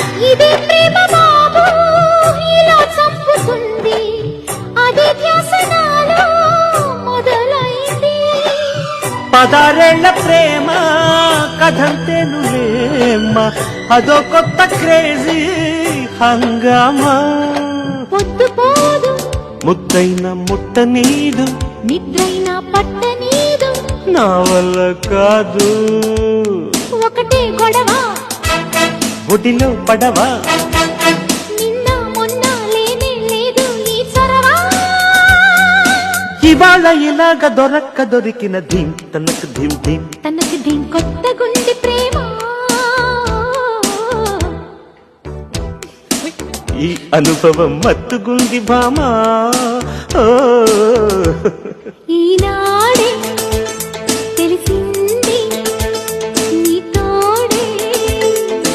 ఇదే ప్రేమ బాబు ఇలా చంపుతుంది. అదే ధ్యాస నాలో మొదలైంది. పదారేళ్ళ ప్రేమ కథంతేనులేమ్మ అదో కొత్త క్రేజీ హంగామా. పొద్దు పోదు. ముద్దైన ముట్ట నీదు. నిద్రైన పట్ట నీదు. నా వల్ల కాదు. ఒకటే గొడవ. ఒడిలో పడవా? ఇవాళ ఇలాగ దొరక్క దొరికిన ధీం తనకు ధీం ధీం తనకి దీని కొత్త గుండి ప్రేమ. ఈ అనుభవం మత్తుగుంది భామా. ఓ